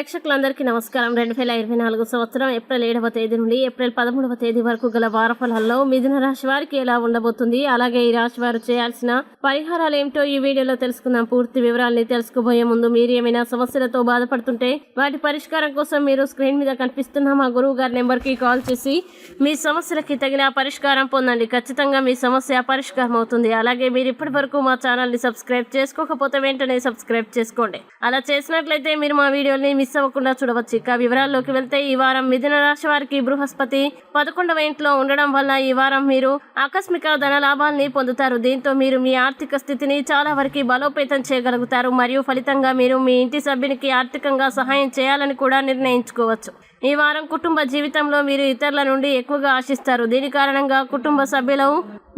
ప్రేక్షకులందరికీ నమస్కారం. రెండు వేల ఇరవై నాలుగు సంవత్సరం ఏప్రిల్ ఏడవ తేదీ నుండి ఏప్రిల్ పదమూడవ తేదీ వరకు గల వారఫలాల్లో మిథున రాశి వారికి ఎలా ఉండబోతుంది? అలాగే ఈ రాశి వారు చేయాల్సిన పరిహారాలు ఏమిటో ఈ వీడియోలో తెలుసుకుందాం. పూర్తి వివరాల్ని తెలుసుకోబోయే ముందు మీరు ఏమైనా సమస్యలతో బాధపడుతుంటే వాటి పరిష్కారం కోసం మీరు స్క్రీన్ మీద కనిపిస్తున్న మా గురువు గారి నెంబర్కి కాల్ చేసి మీ సమస్యలకి తగిన పరిష్కారం పొందండి. ఖచ్చితంగా మీ సమస్య పరిష్కారం అవుతుంది. అలాగే మీరు ఇప్పటి వరకు మా ఛానల్ని సబ్స్క్రైబ్ చేసుకోకపోతే వెంటనే సబ్స్క్రైబ్ చేసుకోండి. అలా చేసినట్లయితే మీరు మా వీడియోని మిస్ అవ్వకుండా చూడవచ్చు. ఇక వివరాల్లోకి వెళ్తే ఈ వారం మిథున రాశి వారికి బృహస్పతి పదకొండవ ఇంట్లో ఉండడం వల్ల ఈ వారం మీరు ఆకస్మిక ధన లాభాల్ని పొందుతారు. దీంతో మీరు మీ ఆర్థిక స్థితిని చాలా వరకు బలోపేతం చేయగలుగుతారు. మరియు ఫలితంగా మీరు మీ ఇంటి సభ్యునికి ఆర్థికంగా సహాయం చేయాలని కూడా నిర్ణయించుకోవచ్చు. ఈ వారం కుటుంబ జీవితంలో మీరు ఇతరుల నుండి ఎక్కువగా ఆశిస్తారు. దీని కారణంగా కుటుంబ సభ్యులు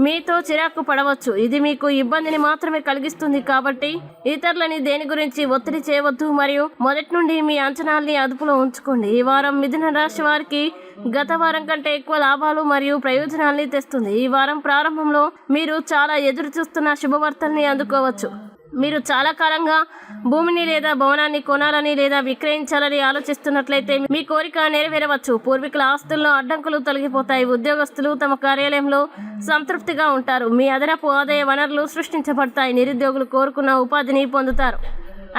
మీతో చిరాకు పడవచ్చు. ఇది మీకు ఇబ్బందిని మాత్రమే కలిగిస్తుంది కాబట్టి ఇతరులని దేని గురించి ఒత్తిడి చేయవద్దు మరియు మొదటి నుండి మీ అంచనాల్ని అదుపులో ఉంచుకోండి. ఈ వారం మిథున రాశి వారికి గత వారం కంటే ఎక్కువ లాభాలు మరియు ప్రయోజనాల్ని తెస్తుంది. ఈ వారం ప్రారంభంలో మీరు చాలా ఎదురు చూస్తున్న శుభవార్తల్ని అందుకోవచ్చు. మీరు చాలా కాలంగా భూమిని లేదా భవనాన్ని కొనాలని లేదా విక్రయించాలని ఆలోచిస్తున్నట్లయితే మీ కోరిక నెరవేరవచ్చు. పూర్వీకుల ఆస్తుల్లో అడ్డంకులు తొలగిపోతాయి. ఉద్యోగస్తులు తమ కార్యాలయంలో సంతృప్తిగా ఉంటారు. మీ అదనపు ఆదాయ వనరులు సృష్టించబడతాయి. నిరుద్యోగులు కోరుకున్న ఉపాధిని పొందుతారు.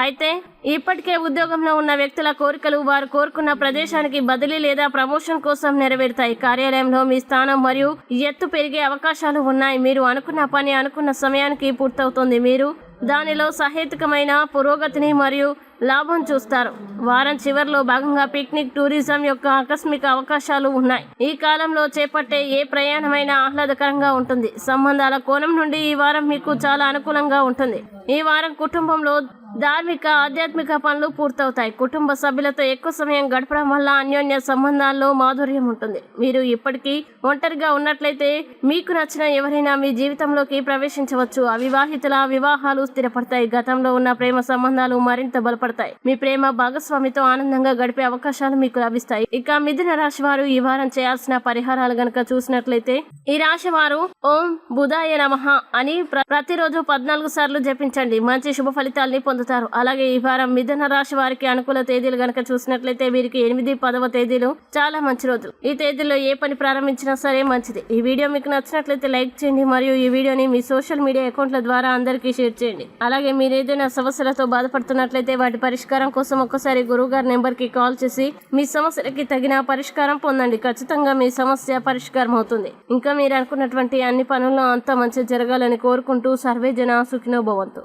అయితే ఇప్పటికే ఉద్యోగంలో ఉన్న వ్యక్తుల కోరికలు వారు కోరుకున్న ప్రదేశానికి బదిలీ లేదా ప్రమోషన్ కోసం నెరవేరుతాయి. కార్యాలయంలో మీ స్థానం మరియు ఎత్తు పెరిగే అవకాశాలు ఉన్నాయి. మీరు అనుకున్న పని అనుకున్న సమయానికి పూర్తవుతుంది. మీరు దానిలో సహేతుకమైన పురోగతిని మరియు లాభం చూస్తారు. వారం చివరిలో భాగంగా పిక్నిక్ టూరిజం యొక్క ఆకస్మిక అవకాశాలు ఉన్నాయి. ఈ కాలంలో చేపట్టే ఏ ప్రయాణమైనా ఆహ్లాదకరంగా ఉంటుంది. సంబంధాల కోణం నుండి ఈ వారం మీకు చాలా అనుకూలంగా ఉంటుంది. ఈ వారం కుటుంబంలో ధార్మిక ఆధ్యాత్మిక పనులు పూర్తవుతాయి. కుటుంబ సభ్యులతో ఎక్కువ సమయం గడపడం వల్ల అన్యోన్య సంబంధాల్లో మాధుర్యం ఉంటుంది. మీరు ఇప్పటికీ ఒంటరిగా ఉన్నట్లయితే మీకు నచ్చిన ఎవరైనా మీ జీవితంలోకి ప్రవేశించవచ్చు. అవివాహితుల వివాహాలు స్థిరపడతాయి. గతంలో ఉన్న ప్రేమ సంబంధాలు మరింత బలపడతాయి. మీ ప్రేమ భాగస్వామితో ఆనందంగా గడిపే అవకాశాలు మీకు లభిస్తాయి. ఇక మిథున రాశి వారు ఈ వారం చేయాల్సిన పరిహారాలు గనక చూసినట్లయితే ఈ రాశి వారు ఓం బుధాయ నమ అని ప్రతిరోజు పద్నాలుగు సార్లు జపించండి. మంచి శుభ ఫలితాల్ని పొందుతారు. అలాగే ఈ వారం మిథున రాశి వారికి అనుకూల తేదీలు గనక చూసినట్లయితే వీరికి ఎనిమిది పదవ తేదీలు చాలా మంచి రోజులు. ఈ తేదీలో ఏ పని ప్రారంభించినా సరే మంచిది. ఈ వీడియో మీకు నచ్చినట్లయితే లైక్ చేయండి మరియు ఈ వీడియోని మీ సోషల్ మీడియా అకౌంట్ల ద్వారా అందరికీ షేర్ చేయండి. అలాగే మీరు ఏదైనా సమస్యలతో బాధపడుతున్నట్లయితే వాటి పరిష్కారం కోసం ఒక్కసారి గురువు గారి నెంబర్కి కాల్ చేసి మీ సమస్యలకి తగిన పరిష్కారం పొందండి. ఖచ్చితంగా మీ సమస్య పరిష్కారం అవుతుంది. ఇంకా మీరు అనుకున్నటువంటి అన్ని పనుల్లో అంతా మంచి జరగాలని కోరుకుంటూ సర్వే జన సుఖినో భవంతు.